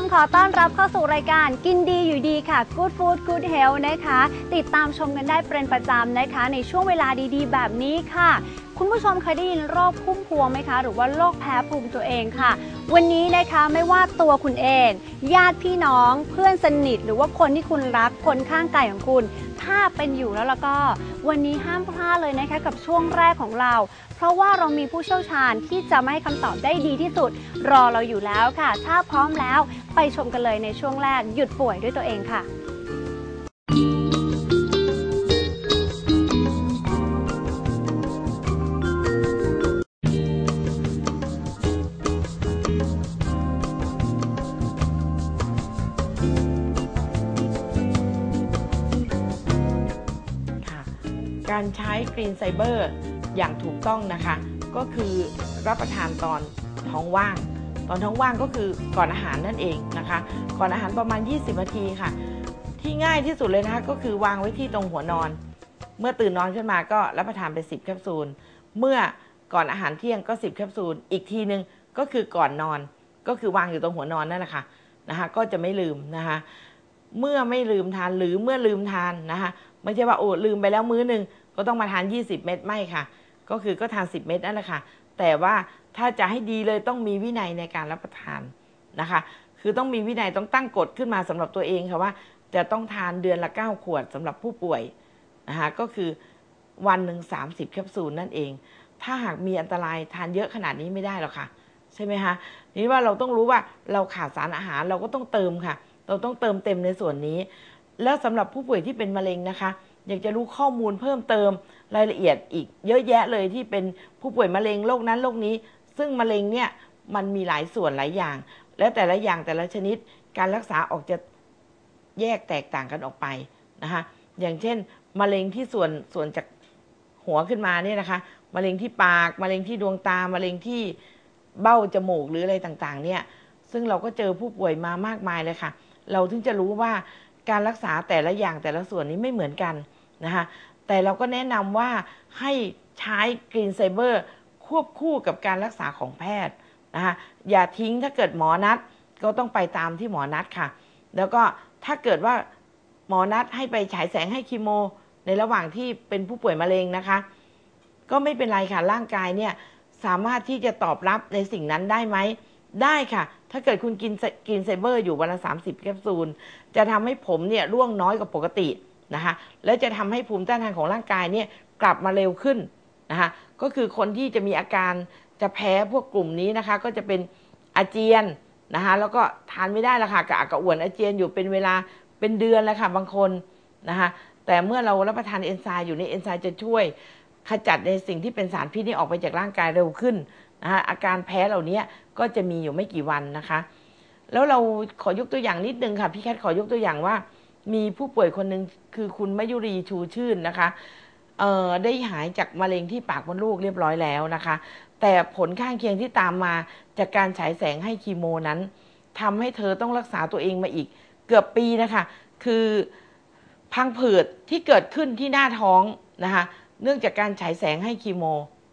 มขอต้อนรับเข้าสู่รายการกินดีอยู่ดีค่ะ Good Food Good Health นะคะ ติดตามชมกันได้เป็นประจำนะคะ ในช่วงเวลาดีๆ แบบนี้ค่ะ คุณผู้ชมเคยได้ยินโรคพุ่มพวงไหมคะ หรือว่าโรคแพ้ภูมิตัวเองค่ะ วันนี้นะคะไม่ว่าตัวคุณเอง ญาติพี่น้องเพื่อนสนิท หรือว่าคนที่คุณรักคนข้างกายของคุณ ถ้าเป็นอยู่แล้วแล้วก็ วันนี้ห้ามพลาดเลยนะคะกับช่วงแรกของเรา เพราะว่าเรามีผู้เชี่ยวชาญที่จะมาให้คำตอบได้ดีที่สุด รอเราอยู่แล้วค่ะ ถ้าพร้อมแล้วไปชมกันเลยในช่วงแรกหยุดป่วยด้วยตัวเองค่ะค่ะ ใช้กรีนไซเบอร์อย่างถูกต้องนะคะ ก็คือรับประทานตอนท้องว่าง ตอนท้องว่างก็คือก่อนอาหารนั่นเองนะคะ ก่อนอาหารประมาณ 20 นาทีค่ะ ที่ง่ายที่สุดเลยนะคะก็คือวางไว้ที่ตรงหัวนอน เมื่อตื่นนอนขึ้นมาก็รับประทานไป 10 แคปซูล เมื่อก่อนอาหารเที่ยงก็ 10 แคปซูล อีกทีหนึ่งก็คือก่อนนอน ก็คือวางอยู่ตรงหัวนอนนั่นแหละค่ะนะคะ ก็จะไม่ลืมนะคะ เมื่อไม่ลืมทานหรือเมื่อลืมทานนะคะไม่ใช่ว่าโอ้ลืมไปแล้วมื้อหนึ่ง ก็ต้องมาทาน 20 เม็ดไม่ค่ะ ก็คือก็ทาน 10 เม็ดนั่นแหละค่ะ แต่ว่าถ้าจะให้ดีเลยต้องมีวินัยในการรับประทานนะคะ คือต้องมีวินัยต้องตั้งกฎขึ้นมาสำหรับตัวเองค่ะว่า จะต้องทานเดือนละ 9 ขวดสำหรับผู้ป่วยนะคะก็คือวันหนึ่ง30 แคปซูลนั่นเอง ถ้าหากมีอันตรายทานเยอะขนาดนี้ไม่ได้หรอกค่ะ ใช่ไหมคะนี่ว่าเราต้องรู้ว่าเราขาดสารอาหารเราก็ต้องเติมค่ะ เราต้องเติมเต็มในส่วนนี้ แล้วสำหรับผู้ป่วยที่เป็นมะเร็งนะคะ อยากจะรู้ข้อมูลเพิ่มเติมรายละเอียดอีกเยอะแยะเลยที่เป็นผู้ป่วยมะเร็งโรคนั้นโรคนี้ ซึ่งมะเร็งเนี่ยมันมีหลายส่วนหลายอย่าง และแต่ละอย่างแต่ละชนิดการรักษาออกจะแยกแตกต่างกันออกไปนะคะอย่างเช่น มะเร็งที่ส่วนส่วนจากหัวขึ้นมาเนี่ยนะคะ มะเร็งที่ปากมะเร็งที่ดวงตามะเร็งที่เบ้าจมูกหรืออะไรต่างๆ เนี่ยซึ่งเราก็เจอผู้ป่วยมามากมายเลยค่ะ เราถึงจะรู้ว่า การรักษาแต่ละอย่างแต่ละส่วนนี้ไม่เหมือนกันนะคะแต่เราก็แนะนำว่าให้ใช้กรีนไซเบอร์ควบคู่กับการรักษาของแพทย์นะคะอย่าทิ้งถ้าเกิดหมอนัดก็ต้องไปตามที่หมอนัดค่ะ แล้วก็ถ้าเกิดว่าหมอนัดให้ไปฉายแสงให้คีโม ในระหว่างที่เป็นผู้ป่วยมะเร็งนะคะ ก็ไม่เป็นไรค่ะร่างกายเนี่ยสามารถที่จะตอบรับในสิ่งนั้นได้ไหม ได้ค่ะ ถ้าเกิดคุณกินกินไซเบอร์อยู่วันละ30 แคปซูล จะทำให้ผมเนี่ยร่วงน้อยกว่าปกตินะคะและจะทำให้ภูมิต้านทานของร่างกายเนี่ยกลับมาเร็วขึ้นนะคะก็คือคนที่จะมีอาการจะแพ้พวกกลุ่มนี้นะคะ ก็จะเป็นอาเจียนนะคะแล้วก็ทานไม่ได้ละค่ะกระอักกระอ่วนอาเจียนอยู่เป็นเวลาเป็นเดือนแล้วค่ะบางคนนะคะแต่เมื่อเรารับประทานเอนไซม์อยู่ในเอนไซม์จะช่วยขจัดในสิ่งที่เป็นสารพิษนี้ออกไปจากร่างกายเร็วขึ้น นะคะอาการแพ้เหล่านี้ก็จะมีอยู่ไม่กี่วันนะคะ แล้วเราขอยกตัวอย่างนิดนึงค่ะพี่แคทขอยกตัวอย่างว่า มีผู้ป่วยคนหนึ่งคือคุณมยุรีชูชื่นนะคะเอ่อได้หายจากมะเร็งที่ปากมดลูกเรียบร้อยแล้วนะคะ แต่ผลข้างเคียงที่ตามมาจากการฉายแสงให้คีโมนั้นทำให้เธอต้องรักษาตัวเองมาอีก เกือบปีนะคะ คือพังผืดที่เกิดขึ้นที่หน้าท้องนะคะ เนื่องจากการฉายแสงให้คีโม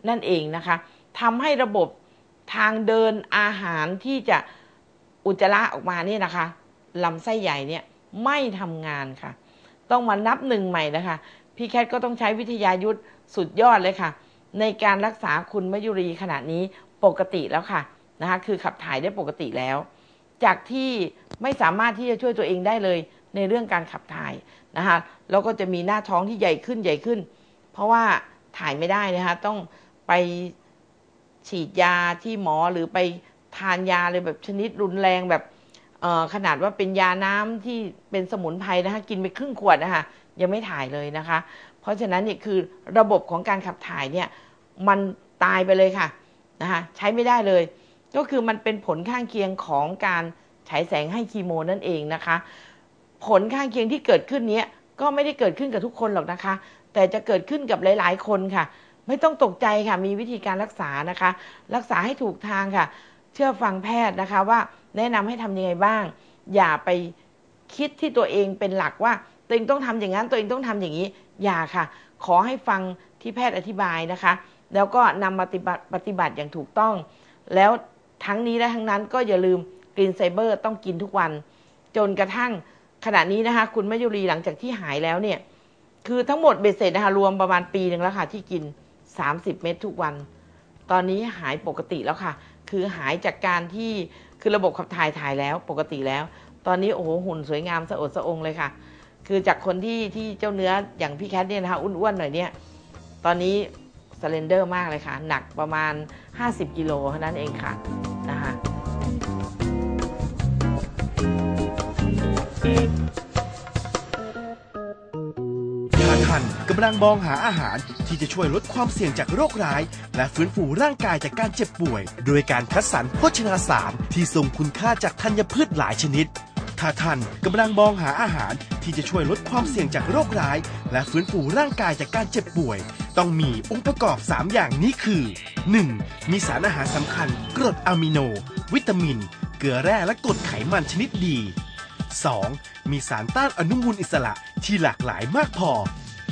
นั่นเองนะคะ ทำให้ระบบทางเดินอาหารที่จะอุจจาระออกมาเนี่ยนะคะลำไส้ใหญ่เนี่ยไม่ทำงานค่ะ ต้องมานับหนึ่งใหม่นะคะ พี่แคทก็ต้องใช้วิทยายุทธสุดยอดเลยค่ะ ในการรักษาคุณมยุรีขณะนี้ปกติแล้วค่ะนะคะคือขับถ่ายได้ปกติแล้ว จากที่ไม่สามารถที่จะช่วยตัวเองได้เลยในเรื่องการขับถ่ายนะคะแล้วก็จะมีหน้าท้องที่ใหญ่ขึ้นใหญ่ขึ้น เพราะว่าถ่ายไม่ได้นะคะต้องไป ฉีดยาที่หมอหรือไปทานยาเลยแบบชนิดรุนแรงแบบขนาดว่าเป็นยาน้ำที่เป็นสมุนไพรนะคะกินไปครึ่งขวดนะคะยังไม่ถ่ายเลยนะคะ เพราะฉะนั้นเนี่ยคือระบบของการขับถ่ายเนี่ยมันตายไปเลยค่ะนะคะใช้ไม่ได้เลย ก็คือมันเป็นผลข้างเคียงของการฉายแสงให้คีโมนั่นเองนะคะ ผลข้างเคียงที่เกิดขึ้นนี้ก็ไม่ได้เกิดขึ้นกับทุกคนหรอกนะคะ แต่จะเกิดขึ้นกับหลาย ๆ คนค่ะ ไม่ต้องตกใจค่ะ มีวิธีการรักษานะคะ รักษาให้ถูกทางค่ะ เชื่อฟังแพทย์นะคะว่าแนะนำให้ทำยังไงบ้าง อย่าไปคิดที่ตัวเองเป็นหลักว่าตัวเองต้องทำอย่างนั้นตัวเองต้องทำอย่างนี้ อย่าค่ะ ขอให้ฟังที่แพทย์อธิบายนะคะ แล้วก็นำมาปฏิบัติอย่างถูกต้อง แล้วทั้งนี้และทั้งนั้นก็อย่าลืมกรีนไซเบอร์ต้องกินทุกวัน จนกระทั่งขณะนี้นะคะ คุณมะยุรีหลังจากที่หายแล้วเนี่ย คือทั้งหมดเบ็ดเสร็จนะคะรวมประมาณปีหนึ่งแล้วค่ะที่กิน 30 เม็ดทุกวัน ตอนนี้หายปกติแล้วค่ะ คือหายจากการที่คือระบบขับถ่ายถ่ายแล้วปกติแล้ว ตอนนี้โอ้โหหุ่นสวยงามสะอดสะองเลยค่ะ คือจากคนที่ที่เจ้าเนื้ออย่างพี่แคทเนี่ยนะคะอ้วนๆหน่อยเนี่ย ตอนนี้สเลนเดอร์มากเลยค่ะ หนักประมาณ 50 กิโลเท่านั้นเองค่ะนะคะ กำลังมองหาอาหารที่จะช่วยลดความเสี่ยงจากโรคร้าย และฟื้นฟูร่างกายจากการเจ็บป่วย โดยการคัดสรรโภชนาสารที่ทรงคุณค่าจากธัญพืชหลายชนิด ถ้าท่านกำลังมองหาอาหารที่จะช่วยลดความเสี่ยงจากโรคร้าย และฟื้นฟูร่างกายจากการเจ็บป่วย ต้องมีองค์ประกอบ 3 อย่างนี้คือ 1. มีสารอาหารสำคัญ กรดอะมิโน วิตามิน เกลือแร่และกรดไขมันชนิดดี 2. มีสารต้านอนุมูลอิสระที่หลากหลายมากพอ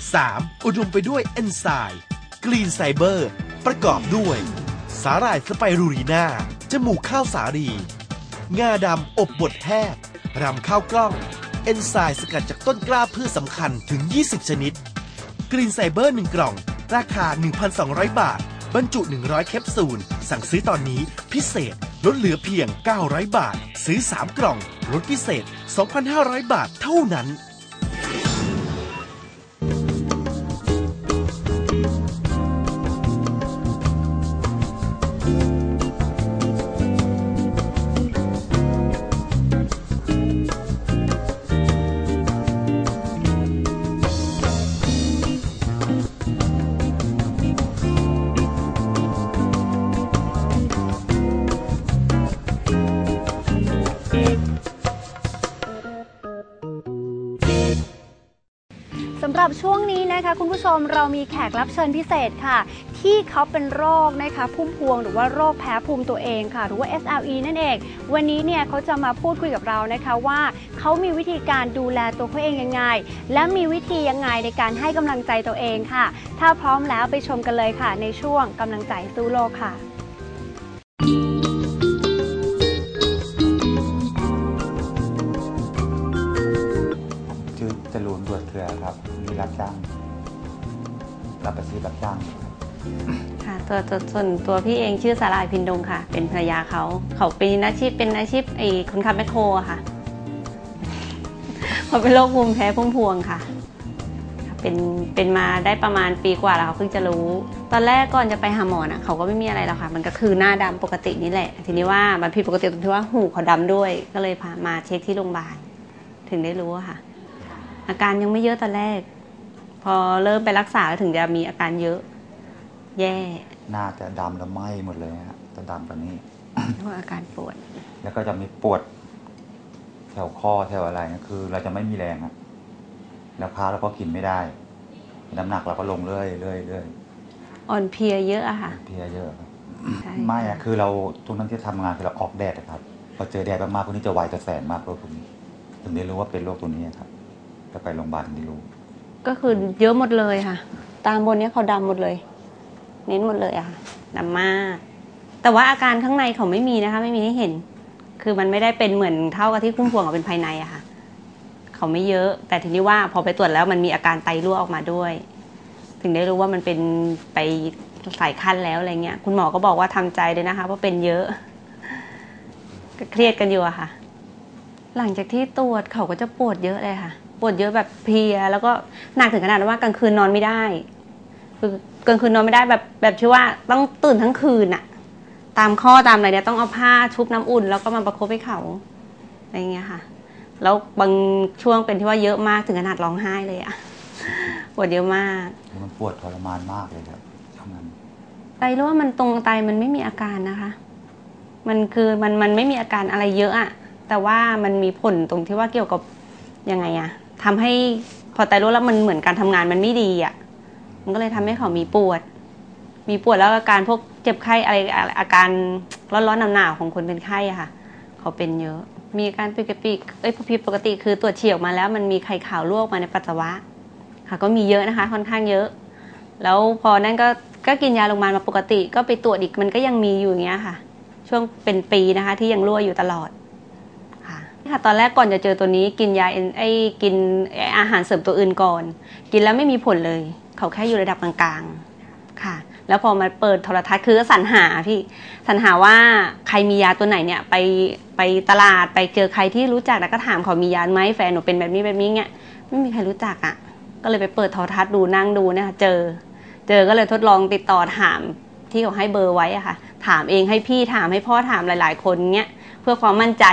3. อุดมไปด้วยเอนไซม์กรีนไซเบอร์ ประกอบด้วย สาหร่ายสไปรูรีนาจมูกข้าวสาลี งาดำอบบดแห้งรำข้าวกล้อง เอนไซม์สกัดจากต้นกล้าพืชสำคัญถึง 20 ชนิด กรีนไซเบอร์ 1 กล่อง ราคา 1,200 บาท บรรจุ 100 แคปซูล สั่งซื้อตอนนี้พิเศษลดเหลือเพียง 900 บาท ซื้อ 3 กล่องลดพิเศษ 2,500 บาทเท่านั้น นะคะ คุณผู้ชมเรามีแขกรับเชิญพิเศษค่ะ ที่เขาเป็นโรคนะคะพุ่มพวงหรือว่าโรคแพ้ภูมิตัวเองค่ะ หรือว่า SLE นั่นเอง วันนี้เนี่ยเขาจะมาพูดคุยกับเรานะคะว่าเขามีวิธีการดูแลตัวเขาเองยังไง และมีวิธียังไงในการให้กำลังใจตัวเองค่ะ ถ้าพร้อมแล้วไปชมกันเลยค่ะ ในช่วงกำลังใจสู้โลกค่ะ บ้าง ค่ะตัวตัวส่วนตัวพี่เองชื่อสาลายพินดงค่ะ เป็นภรรยาเขา เขาเป็นอาชีพเป็นอาชีพไอ้คนขับแมคโครอะค่ะเขาเป็นโรคภูมิแพ้พุ่มพวงค่ะ เป็นเป็นมาได้ประมาณปีกว่าแล้วเขาเพิ่งจะรู้ ตอนแรกก่อนจะไปหาหมอนะเขาก็ไม่มีอะไรหรอกค่ะ มันก็คือหน้าดำปกตินี่แหละ ทีนี้ว่ามันผิดปกติตรงที่ว่าหูเขาดำด้วย ก็เลยพามาเช็คที่โรงพยาบาลถึงได้รู้ค่ะ อาการยังไม่เยอะตอนแรก พอเริ่มไปรักษาแล้วถึงจะมีอาการเยอะ แย่หน้าจะดำแล้วไหม้หมดเลยฮะจะดำกว่านี้เพราะอาการปวด แล้วก็จะมีปวด แถวคอแถวอะไรนะคือ เราจะไม่มีแรงอะแล้วข้าวเราก็กินไม่ได้ น้ำหนักเราก็ลงเรื่อยเรื่อยเรื่อยอ่อนเพลียเยอะอะค่ะ เพลียเยอะครับใช่ ไม่อะคือเราทุกนั้นที่ทำงานคือเราออกแดดอะครับพอเจอแดดมากๆพวกนี้จะไวจะแสนมากโรคพวกนี้ ถึงได้รู้ว่าเป็นโรคตัวนี้ครับจะไปโรงพยาบาลถึงได้รู้ ก็คือเยอะหมดเลยค่ะ ตามบนเนี้ยเขาดำหมดเลย เน้นหมดเลยอะค่ะดำมาก แต่ว่าอาการข้างในเขาไม่มีนะคะ ไม่มีให้เห็น คือมันไม่ได้เป็นเหมือนเท่ากับที่พุ่มพวงกับเป็นภายในอะค่ะ เขาไม่เยอะ แต่ทีนี้ว่าพอไปตรวจแล้วมันมีอาการไตรั่วออกมาด้วย ถึงได้รู้ว่ามันเป็นไปสายขั้นแล้วอะไรเงี้ย คุณหมอก็บอกว่าทำใจเลยนะคะว่าเป็นเยอะ ก็เครียดกันอยู่อะค่ะ หลังจากที่ตรวจเขาก็จะปวดเยอะเลยค่ะ ปวดเยอะแบบเพลีย แล้วก็หนักถึงขนาดว่ากลางคืนนอนไม่ได้ คือกลางคืนนอนไม่ได้แบบแบบที่ว่าต้องตื่นทั้งคืนอะตามข้อตามอะไรเนี่ยต้องเอาผ้าชุบน้ำอุ่น แล้วก็มาประคบให้เขาอะไรอย่างเงี้ยค่ะ แล้วบางช่วงเป็นที่ว่าเยอะมากถึงขนาดร้องไห้เลยอะปวดเยอะมากคือมันปวดทรมานมากเลยครับช่วงนั้นไตรู้ว่ามันตรงไตมันไม่มีอาการนะคะ มันคือมันมันไม่มีอาการอะไรเยอะอะแต่ว่ามันมีผลตรงที่ว่าเกี่ยวกับยังไงอะ ทำให้พอไตรู้แล้วมันเหมือนการทำงานมันไม่ดีอะมันก็เลยทำให้เขามีปวด มีปวดแล้วอาการพวกเจ็บไข้อะไรอาการร้อนๆหนาวๆของคนเป็นไข้อะค่ะ เขาเป็นเยอะ มีอาการปกติเอ้ยผิดปกติคือตรวจเฉี่ยวมาแล้วมันมีไข่ขาวลวกมาในปัสสาวะ ค่ะ ก็มีเยอะนะคะ ค่อนข้างเยอะ แล้วพอนั่นก็ก็กินยาโรงพยาบาลมาปกติ ก็ไปตรวจอีกมันก็ยังมีอยู่อย่างเงี้ยค่ะ ช่วงเป็นปีนะคะ ที่ยังรั่วอยู่ตลอด ค่ะตอนแรกก่อนจะเจอตัวนี้กินยาไอ้กินอาหารเสริมตัวอื่นก่อน กินแล้วไม่มีผลเลย เขาแค่อยู่ระดับกลางๆค่ะ แล้วพอมาเปิดโทรทัศน์คือก็สรรหาพี่สรรหาว่าใครมียาตัวไหนเนี่ยไปไปตลาดไปเจอใครที่รู้จักแล้วก็ถามเขามียาไหมแฟนหนูเป็นแบบนี้แบบนี้เงี้ยไม่มีใครรู้จักอะ ก็เลยไปเปิดโทรทัศน์ดูนั่งดูเนะคะเจอ เจอก็เลยทดลองติดต่อถามที่เขาให้เบอร์ไว้อะค่ะ ถามเองให้พี่ถามให้พ่อถามหลาย ๆ คนเงี้ยเพื่อความมั่นใจ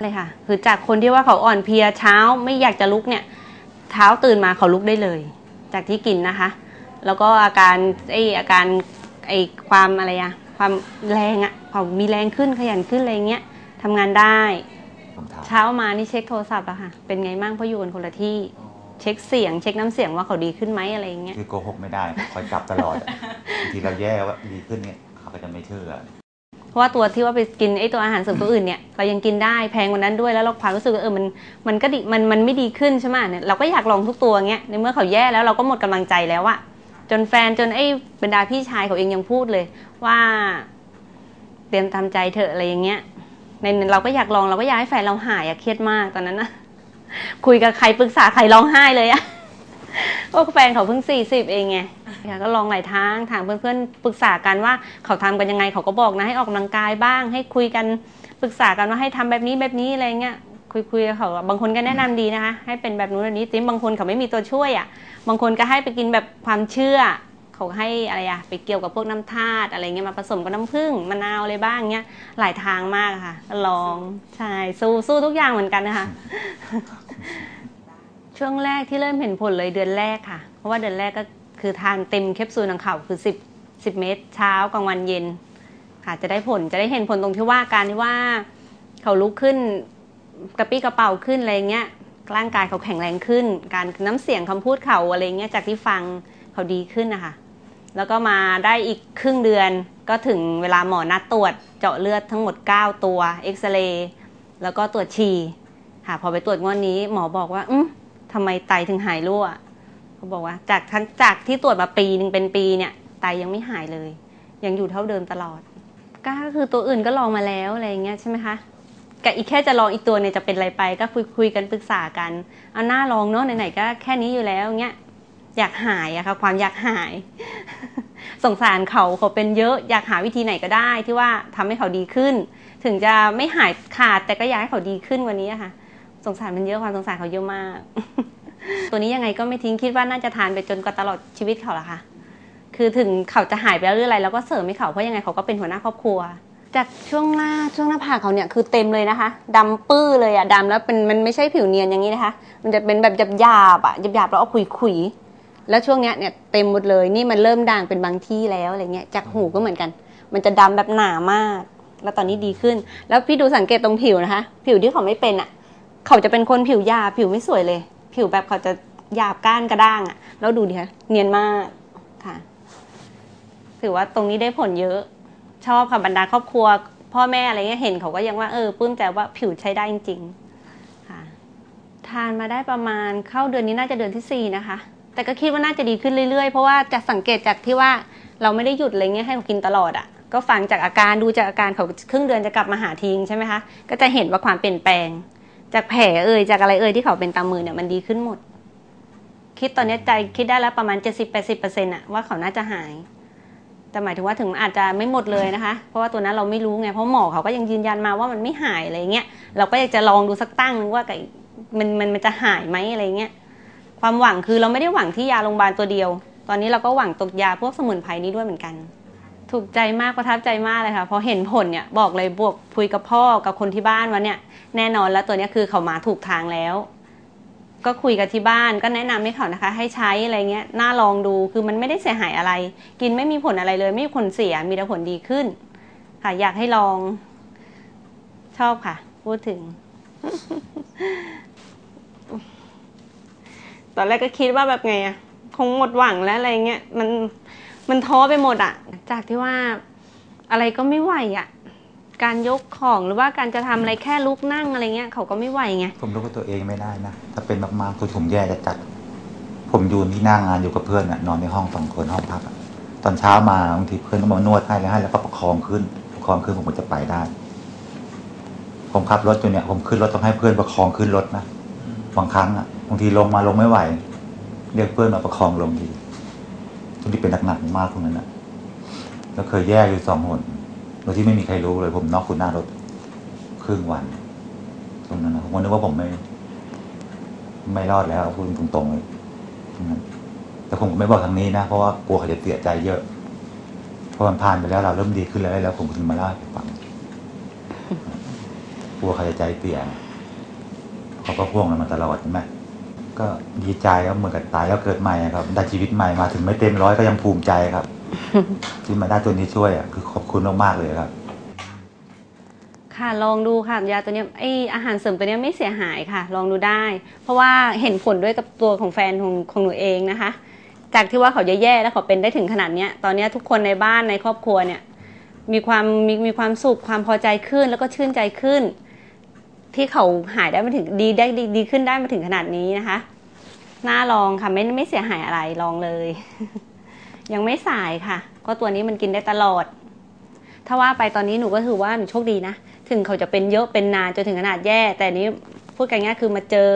เลยค่ะ คือจากคนที่ว่าเขาอ่อนเพลียเช้าไม่อยากจะลุกเนี่ยเช้าตื่นมาเขาลุกได้เลย จากที่กินนะคะ แล้วก็อาการไออาการไอความอะไรอะความแรงอะเขามีแรงขึ้นขยันขึ้นอะไรเงี้ยทำงานได้ผมถามเช้ามานี่เช็คโทรศัพท์แล้วค่ะ เป็นไงมั่งเพราะอยู่กันคนละที่เช็คเสียง เช็คน้ำเสียงว่าเขาดีขึ้นไหมอะไรอย่างเงี้ยคือโกหกไม่ได้คอยกลับตลอดอะบางทีเราแย่ว่าดีขึ้นเนี่ยเขาก็จะไม่เชื่อเพ ราะว่าตัวที่ว่าไปกินไอ้ตัวอาหารเสริมตัวอื่นเนี่ยเรายังกินได้แพงกว่านั้นด้วยแล้วเราความรู้สึกว่าเออมันมันก็ดีมันมันไม่ดีขึ้นใช่ไหมเนี่ยเราก็อยากลองทุกตัวเงี้ยในเมื่อเขาแย่แล้วเราก็หมดกำลังใจแล้วอะจนแฟนจนไอ้บรรดาพี่ชายเขาเองยังพูดเลย ว่า เตรียมทำใจเถอะอะไรอย่างเงี้ยในเราก็อยากลองเราก็อยากให้แฟนเราหายอะเครียดมากตอนนั้นนะคุยกับใครปรึกษาใครร้องไห้เลยอะเพราะแฟนเขาเพิ่งสี่สิบเองไง ค่ะก็ลองหลายทางถามเพื่อนๆปรึกษากันว่าเขาทำกันยังไงเขาก็บอกนะให้ออกกำลังกายบ้าง ให้คุยกันปรึกษากันว่าให้ทำแบบนี้แบบนี้อะไรเงี้ยคุยคุยกับเขาบางคนก็แนะนำดีนะคะ ให้เป็นแบบนู้นแบบนี้จริงบางคนเขาไม่มีตัวช่วยอะบางคนก็ให้ไปกินแบบความเชื่อ เขาให้อะไรอะไปเกี่ยวกับพวกน้ำธาตุอะไรเงี้ยมาผสมกับน้ำผึ้งมะนาวอะไรบ้างเงี้ยหลายทางมากค่ะก็ลองใช่สู้สู้ทุกอย่างเหมือนกันนะคะช่วงแรกที่เริ่มเห็นผลเลยเดือนแรกค่ะ เพราะว่าเดือนแรกก็ คือทานเต็มแคปซูลของเขาคือ 10 10 เม็ดเช้ากลางวันเย็น ค่ะจะได้ผลจะได้เห็นผลตรงที่ว่าการที่ว่าเขาลุกขึ้นกระปี้กระเป๋าขึ้นอะไรเงี้ยร่างกายเขาแข็งแรงขึ้น การน้ำเสียงคำพูดเขาอะไรเงี้ยจากที่ฟังเขาดีขึ้นนะคะแล้วก็มาได้อีกครึ่งเดือนก็ถึงเวลาหมอนัดตรวจเจาะเลือดทั้งหมด 9 ตัวเอ็กซเรย์แล้วก็ตรวจฉี่ค่ะพอไปตรวจงวดนี้หมอบอกว่าอืมทำไมไตถึงหายรั่ว เขาบอกว่าจากทั้งจากที่ตรวจมาปีหนึ่งเป็นปีเนี่ยไตยังไม่หายเลย ยังอยู่เท่าเดิมตลอด ก็คือตัวอื่นก็ลองมาแล้วอะไรอย่างเงี้ยใช่ไหมคะกับอีกแค่จะลองอีกตัวเนี่ยจะเป็นอะไรไป ก็คุยคุยกันปรึกษากันเอาหน้าลองเนาะไหนๆก็แค่นี้อยู่แล้วเงี้ยอยากหายอะค่ะ ความอยากหาย สงสารเขาเขาเป็นเยอะอยากหาวิธีไหนก็ได้ ที่ว่าทำให้เขาดีขึ้น ถึงจะไม่หายขาดแต่ก็อยากให้เขาดีขึ้นวันนี้อะค่ะ สงสารมันเยอะความสงสารเขาเยอะมาก ตัวนี้ยังไงก็ไม่ทิ้งคิดว่าน่าจะทานไปจนกว่าตลอดชีวิตเขาละค่ะ คือถึงเขาจะหายไปแล้วหรืออะไรเราก็เสริมให้เขาเพราะยังไงเขาก็เป็นหัวหน้าครอบครัว จากช่วงหน้าช่วงหน้าผากเขาเนี่ยคือเต็มเลยนะคะดำปื้อเลยอะดำแล้วเป็นมันไม่ใช่ผิวเนียนอย่างนี้นะคะ มันจะเป็นแบบหยาบๆอะหยาบๆแล้วเอาขุยๆแล้วช่วงเนี้ยเนี่ยเต็มหมดเลยนี่มันเริ่มด่างเป็นบางที่แล้วอะไรเงี้ยจากหูก็เหมือนกัน มันจะดำแบบหนามาก แล้วตอนนี้ดีขึ้น แล้วพี่ดูสังเกตตรงผิวนะคะ ผิวที่เขาไม่เป็นอะเขาจะเป็นคนผิวหยาผิวไม่สวยเลย ผิวแบบเขาจะหยาบก้านกระด้างอะแล้วดูดิคะเนียนมากค่ะ ถือว่าตรงนี้ได้ผลเยอะ ชอบค่ะบรรดาครอบครัว พ่อแม่อะไรเงี้ยเห็นเขาก็ยังว่าเออปลื้มใจว่าผิวใช้ได้จริงๆค่ะ ทานมาได้ประมาณเข้าเดือนนี้น่าจะเดือนที่สี่นะคะ แต่ก็คิดว่าน่าจะดีขึ้นเรื่อยๆ เพราะว่าจะสังเกตจากที่ว่าเราไม่ได้หยุดอะไรเงี้ยให้เขากินตลอดอะ่ะก็ฟังจากอาการดูจากอาการเขาครึ่งเดือนจะกลับมาหาทิ้งใช่ไหมคะก็จะเห็นว่าความเปลี่ยนแปลง จากแผลเอ่ยจากอะไรเอ่ยที่เขาเป็นตามมือเนี่ยมันดีขึ้นหมด คิดตอนนี้ใจคิดได้แล้วประมาณ 70-80%อนะว่าเขาน่าจะหาย แต่หมายถึงว่าถึงอาจจะไม่หมดเลยนะคะ เพราะว่าตัวนั้นเราไม่รู้ไงเพราะหมอเขาก็ยังยืนยันมาว่ามันไม่หายอะไรเงี้ยเราก็อยากจะลองดูสักตั้งนึงว่าไก่มันมันมันจะหายไหมอะไรเงี้ยความหวังคือเราไม่ได้หวังที่ยาโรงพยาบาลตัวเดียว ตอนนี้เราก็หวังตกยาพวกสมุนไพรนี้ด้วยเหมือนกัน ถูกใจมากประทับใจมากเลยค่ะพอเห็นผลเนี่ยบอกเลยบวกคุยกับพ่อกับคนที่บ้านว่าเนี่ย แน่นอนแล้วตัวนี้คือเขามาถูกทางแล้ว ก็คุยกับที่บ้านก็แนะนำให้เขานะคะ ให้ใช้อะไรเงี้ยน่าลองดูคือมันไม่ได้เสียหายอะไร กินไม่มีผลอะไรเลย ไม่มีผลเสียมีแต่ผลดีขึ้น ค่ะ อยากให้ลองชอบค่ะ พูดถึง ตอนแรกก็คิดว่าแบบไงอะคงหมดหวังแล้วอะไรเงี้ยมันมันท้อไปหมดอะจากที่ว่าอะไรก็ไม่ไหวอะ การยกของหรือว่าการจะทำอะไรแค่ลุกนั่งอะไรเงี้ยเขาก็ไม่ไหวไง ผมรู้ว่าตัวเองไม่ได้นะ ถ้าเป็นมากๆคือผมแย่จะจัด ผมอยู่ที่หน้างงานอยู่กับเพื่อนอะนอนในห้องสองคนห้องพักอะตอนเช้ามาบางทีเพื่อนก็มานวดให้แล้วให้แล้วก็ประคองขึ้น ประคองขึ้นผมก็จะไปได้ ผมขับรถอยู่เนี่ยผมขึ้นรถต้องให้เพื่อนประคองขึ้นรถนะบางครั้งอะบางทีลงมาลงไม่ไหว เรียกเพื่อนมาประคองลงดีทุกที่เป็นหนักๆมากตรงนั้นนะแล้วเคยแยกอยู่สองหน โดยที่ไม่มีใครรู้เลย ผมนอกคุณหน้ารถครึ่งวัน ตรงนั้นนะผมก็นึกว่าผมไม่ ไม่รอดแล้วพูดตรงๆเลยแต่ผมก็ไม่บอกทางนี้นะ เพราะว่ากลัวเขาจะเสียใจเยอะเพราะมันผ่านไปแล้วเราเริ่มดีขึ้นแล้วแล้ว ผมก็ถึงมาเล่าให้ฟังกลัวเขาจะใจเสียเขาก็พ่วงเรามาตลอดใช่ไหมก็ดีใจครับเหมือนกับตายแล้วเกิดใหม่ครับ ได้ชีวิตใหม่มาถึงไม่เต็มร้อยก็ยังภูมิใจครับที่มาได้ตัวนี้ช่วยอะคือขอบคุณมากๆเลยครับ ค่ะลองดูค่ะยาตัวเนี้ยไออาหารเสริมตัวเนี้ยไม่เสียหายค่ะ ลองดูได้ เพราะว่าเห็นผลด้วยกับตัวของแฟนของของหนูเองนะคะ จากที่ว่าเขาแย่ๆแล้วเขาเป็นได้ถึงขนาดเนี้ยตอนเนี้ยทุกคนในบ้านในครอบครัวเนี่ย มีความมีมีความสุขความพอใจขึ้นแล้วก็ชื่นใจขึ้น ที่เขาหายได้มาถึงดีได้ดีดีขึ้นได้มาถึงขนาดนี้นะคะน่าลองค่ะไม่ไม่เสียหายอะไรลองเลย ยังไม่สายค่ะ ก็ตัวนี้มันกินได้ตลอด ถ้าว่าไปตอนนี้หนูก็ถือว่าหนูโชคดีนะ ถึงเขาจะเป็นเยอะเป็นนานจนถึงขนาดแย่ แต่นี้พูดกันง่ายคือมาเจอ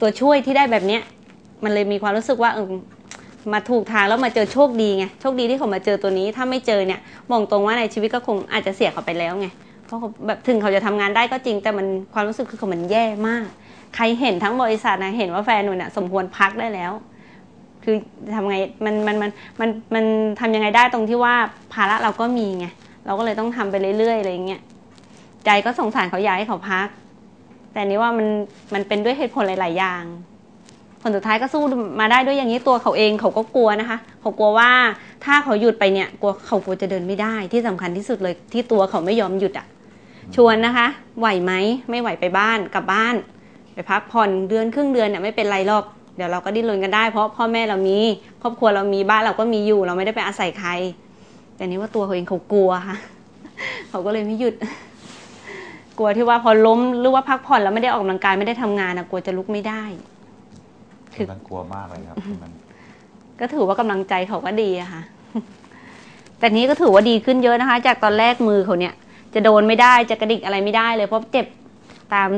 ตัวช่วยที่ได้แบบเนี้ย มันเลยมีความรู้สึกว่าเออมาถูกทางแล้วมาเจอโชคดีไง โชคดีที่เขามาเจอตัวนี้ ถ้าไม่เจอเนี่ยมองตรงว่าในชีวิตก็คงอาจจะเสียเขาไปแล้วไง เพราะแบบถึงเขาจะทำงานได้ก็จริง แต่มันความรู้สึกคือเขามันแย่มาก ใครเห็นทั้งบริษัทนะเห็นว่าแฟนหนูเนี่ยสมควรพักได้แล้ว คือทำไงมันมันมันมันมันทำยังไงได้ตรงที่ว่าภาระเราก็มีไงเราก็เลยต้องทำไปเรื่อยๆอะไรอย่างเงี้ยใจก็สงสารเขาอยากให้เขาพัก แต่นี่ว่ามันมันเป็นด้วยเหตุผลหลาย ๆ อย่าง ผลสุดท้ายก็สู้มาได้ด้วยอย่างนี้ตัวเขาเองเขาก็กลัวนะคะเขากลัวว่าถ้าเขาหยุดไปเนี่ยกลัวเขากลัวจะเดินไม่ได้ที่สำคัญที่สุดเลยที่ตัวเขาไม่ยอมหยุดอะ ชวนนะคะ ไหวไหมไม่ไหวไปบ้านกลับบ้าน ไปพักผ่อนเดือนครึ่งเดือนเนี่ยไม่เป็นไรหรอก เดี๋ยวเราก็ดิ้นรนกันได้ เพราะพ่อแม่เรามีครอบครัวเรามีบ้านเราก็มีอยู่ เราไม่ได้ไปอาศัยใคร แต่นี่ว่าตัวเขาเองเขากลัวค่ะเขาก็เลยไม่หยุด กลัวที่ว่าพอล้มหรือว่าพักผ่อนแล้วไม่ได้ออกกำลังกายไม่ได้ทำงานนะกลัวจะลุกไม่ได้ คือมันกลัวมากเลยครับมันก็ถือว่ากำลังใจเขาก็ดีอะค่ะ แต่นี้ก็ถือว่าดีขึ้นเยอะนะคะ จากตอนแรกมือเขาเนี่ย จะโดนไม่ได้จะกระดิกอะไรไม่ได้เลยเพราะเจ็บตาม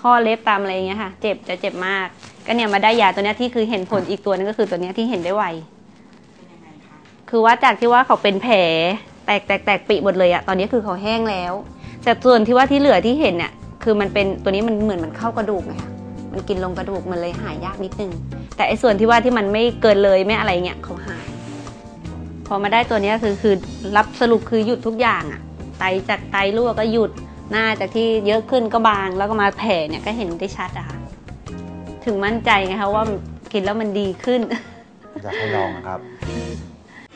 ข้อเล็บตามอะไรอย่างเงี้ยค่ะ เจ็บจะเจ็บมาก ก็เนี่ยมาได้ยาตัวเนี้ยที่คือเห็นผลอีกตัวนึงก็คือตัวเนี้ยที่เห็นได้ไวคือว่าจากที่ว่าเขาเป็นแผลแตกแตกแตกปีหมดเลยอะตอนนี้คือเขาแห้งแล้ว แต่ส่วนที่ว่าที่เหลือที่เห็นเนี่ยคือมันเป็นตัวนี้มันเหมือนมันเข้ากระดูกไงคะมันกินลงกระดูกมันเลยหายยากนิดนึง แต่ไอ้ส่วนที่ว่าที่มันไม่เกินเลยไม่อะไรเงี้ยเขาหาย พอมาได้ตัวเนี้ยคือคือรับสรุปคือหยุดทุกอย่างอะไตจากไตรั่วก็หยุดหน้าจากที่เยอะขึ้นก็บางแล้วก็มาแผลเนี่ยก็เห็นได้ชัดอะค่ะ ถึงมั่นใจไงคะว่ากินแล้วมันดีขึ้น อยากให้ลองนะครับ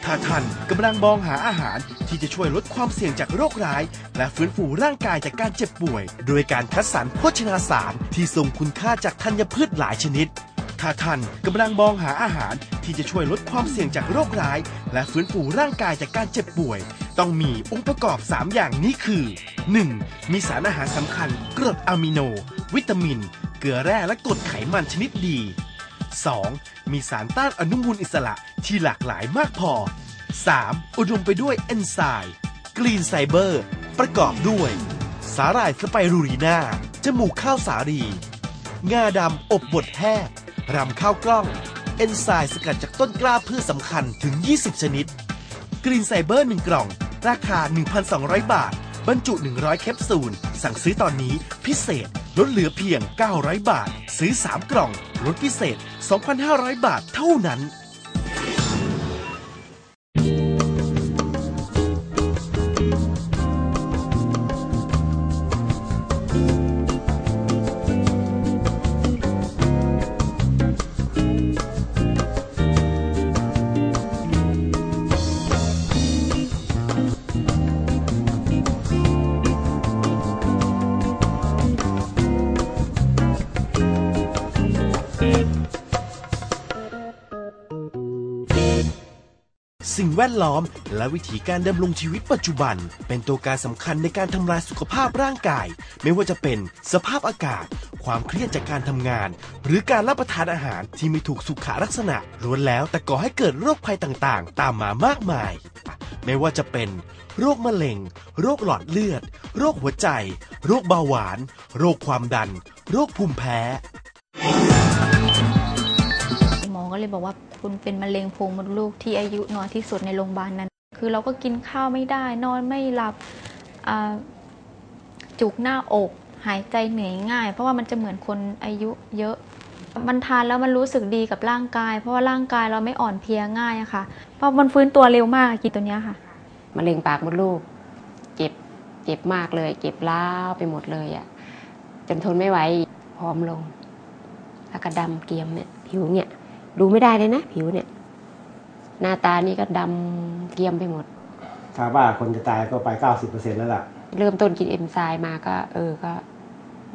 ถ้าท่านกำลังมองหาอาหารที่จะช่วยลดความเสี่ยงจากโรคร้าย และฟื้นฟูร่างกายจากการเจ็บป่วย โดยการคัดสรรโภชนาสารที่ทรงคุณค่าจากธัญพืชหลายชนิด ถ้าท่านกำลังมองหาอาหารที่จะช่วยลดความเสี่ยงจากโรคร้าย และฟื้นฟูร่างกายจากการเจ็บป่วย ต้องมีองค์ประกอบ 3 อย่างนี้คือ 1. มีสารอาหารสำคัญกรดอะมิโน วิตามิน เกลือแร่และกรดไขมันชนิดดี 2. มีสารต้านอนุมูลอิสระที่หลากหลายมากพอ 3. อุดมไปด้วยเอนไซม์กรีนไซเบอร์ ประกอบด้วย สาหร่ายสไปรูรีนาจมูกข้าวสาลีงาดำอบบดแห้งรำข้าวกล้อง เอนไซม์สกัดจากต้นกล้าพืชสำคัญถึง 20 ชนิด กรีนไซเบอร์ 1 กล่อง ราคา 1,200 บาท บรรจุ 100 แคปซูล สั่งซื้อตอนนี้พิเศษ ลดเหลือเพียง 900 บาท ซื้อ 3 กล่องลดพิเศษ 2,500 บาทเท่านั้น แวดล้อม และวิถีการดำรงชีวิตปัจจุบัน เป็นตัวการสำคัญในการทำลายสุขภาพร่างกาย ไม่ว่าจะเป็นสภาพอากาศ ความเครียดจากการทำงาน หรือการรับประทานอาหารที่ไม่ถูกสุขลักษณะล้วนแล้วแต่ก่อให้เกิดโรคภัยต่างๆ ตามมามากมาย ไม่ว่าจะเป็น โรคมะเร็ง โรคหลอดเลือด โรคหัวใจ โรคเบาหวาน โรคความดัน โรคภูมิแพ้หมอก็เลยบอกว่า คุณเป็นมะเร็งโพรงมดลูกที่อายุน้อยที่สุดในโรงพยาบาลนั้น คือเราก็กินข้าวไม่ได้ นอนไม่หลับจุกหน้าอก หายใจเหนื่อยง่าย เพราะว่ามันจะเหมือนคนอายุเยอะ มันทานแล้วมันรู้สึกดีกับร่างกาย เพราะว่าร่างกายเราไม่อ่อนเพลียง่ายอะค่ะ เพราะมันฟื้นตัวเร็วมากกินตัวเนี้ยค่ะมะเร็งปากมดลูก เจ็บเจ็บมากเลย เจ็บล้าวไปหมดเลยอะจนทนไม่ไหวผอมลงแล้วก็ดำเกรียมเนี่ยผิวเนี่ย ดูไม่ได้เลยนะ ผิวเนี่ย หน้าตานี่ก็ดำเกรียมไปหมด ถ้าว่าคนจะตายก็ไป 90%แล้วล่ะ เริ่มต้นกินเอนไซม์มาก็ เออก็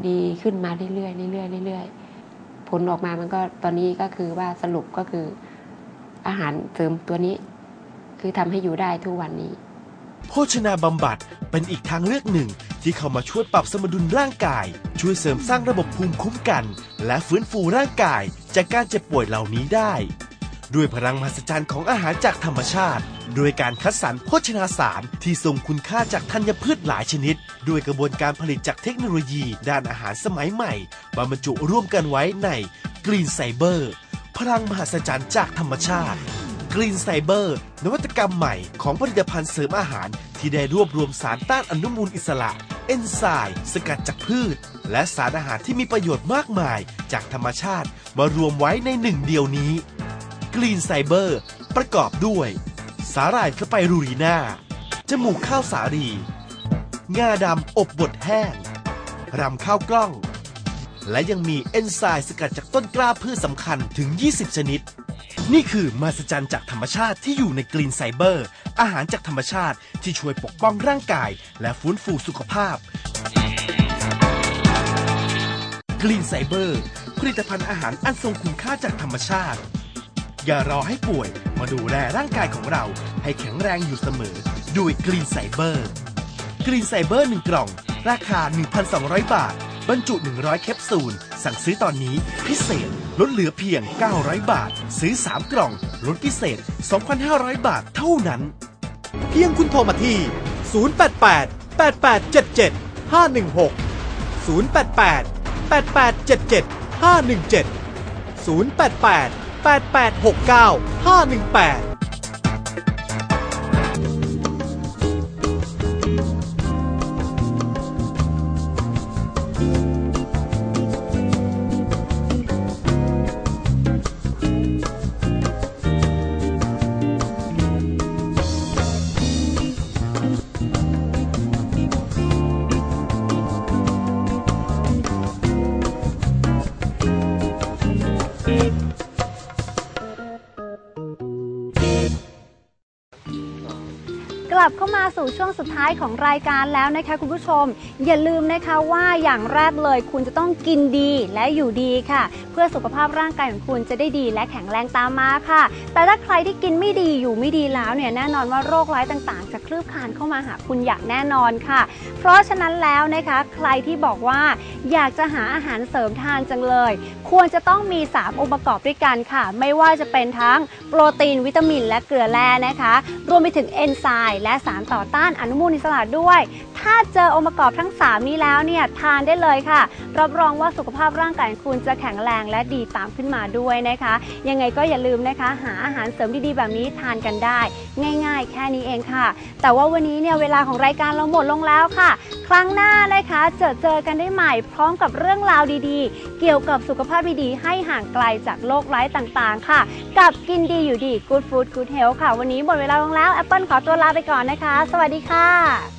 ดีขึ้นมาเรื่อยๆเรื่อยๆเรื่อยๆผลออกมามันก็ตอนนี้ก็คือว่าสรุปก็คืออาหารเสริมตัวนี้ คือทำให้อยู่ได้ทุกวันนี้โภชนาบำบัดเป็นอีกทางเลือกหนึ่ง ที่เข้ามาช่วยปรับสมดุลร่างกาย ช่วยเสริมสร้างระบบภูมิคุ้มกัน และฟื้นฟูร่างกายจากการเจ็บป่วยเหล่านี้ได้ ด้วยพลังมหัศจรรย์ของอาหารจากธรรมชาติ โดยการคัดสรรโภชนาสารที่ทรงคุณค่าจากธัญพืชหลายชนิด ด้วยกระบวนการผลิตจากเทคโนโลยีด้านอาหารสมัยใหม่มาบรรจุร่วมกันไว้ในกรีนไซเบอร์พลังมหัศจรรย์จากธรรมชาติ กรีนไซเบอร์ นวัตกรรมใหม่ของผลิตภัณฑ์เสริมอาหาร ที่ได้รวบรวมสารต้านอนุมูลอิสระ เอนไซม์สกัดจากพืช และสารอาหารที่มีประโยชน์มากมาย จากธรรมชาติมารวมไว้ในหนึ่งเดียวนี้กรีนไซเบอร์ ประกอบด้วย สาหร่ายสไปรูรีนาจมูกข้าวสาลีงาดำอบบดแห้งรำข้าวกล้อง และยังมีเอนไซม์สกัดจากต้นกล้าพืชสำคัญถึง 20 ชนิด นี่คือมาสจันจากธรรมชาติที่อยู่ในกรีนไซเบอร์ อาหารจากธรรมชาติที่ช่วยปกป้องร่างกาย และฟื้นฟูสุขภาพกรีนไซเบอร์ผลิตภัณฑ์อาหารอันทรงคุณค่าจากธรรมชาติ อย่ารอให้ป่วยมาดูแลร่างกายของเราให้แข็งแรงอยู่เสมอด้วยกรีนไซเบอร์กรีนไซเบอร์1กล่อง ราคา 1,200 บาท บรรจุ 100 แคปซูล สั่งซื้อตอนนี้พิเศษ ลดเหลือเพียง 900 บาท ซื้อ 3 กล่องลดพิเศษ 2,500 บาทเท่านั้น เพียงคุณโทรมาที่ 088 8877 516 กลับเข้ามาสู่ช่วงสุดท้ายของรายการแล้วนะคะคุณผู้ชม อย่าลืมนะคะว่าอย่างแรกเลยคุณจะต้องกินดีและอยู่ดีค่ะ เพื่อสุขภาพร่างกายของคุณจะได้ดีและแข็งแรงตามมาค่ะ แต่ถ้าใครที่กินไม่ดีอยู่ไม่ดีแล้วเนี่ยแน่นอนว่าโรคร้ายต่างๆ จะคลืบคลานเข้ามาหาคุณอย่างแน่นอนค่ะ เพราะฉะนั้นแล้วนะคะใครที่บอกว่าอยากจะหาอาหารเสริมทานจังเลย ควรจะต้องมี 3 องค์ประกอบด้วยกันค่ะ ไม่ว่าจะเป็นทั้งโปรตีนวิตามิน และเกลือแร่นะคะ รวมไปถึงเอนไซม์และสารต่อต้านอนุมูลอิสระด้วย ถ้าเจอองค์ประกอบทั้ง 3 นี้แล้วเนี่ยทานได้เลยค่ะ รับรองว่าสุขภาพร่างกายคุณจะแข็งแรงและดีตามขึ้นมาด้วยนะคะ ยังไงก็อย่าลืมนะคะ หาอาหารเสริมดีๆ แบบนี้ทานกันได้ ง่าย ๆ แค่นี้เองค่ะ แต่ว่าวันนี้เนี่ยเวลาของรายการเราหมดลงแล้วค่ะ ครั้งหน้านะคะเจอเจอกันได้ใหม่พร้อมกับเรื่องราวดีๆ เกี่ยวกับสุขภาพดีๆให้ห่างไกลจากโรคร้ายต่างๆ ค่ะ กับกินดีอยู่ดี Good Food Good Health ค่ะ วันนี้หมดเวลาลงแล้ว Apple ขอตัวลาไปก่อนนะคะ สวัสดีค่ะ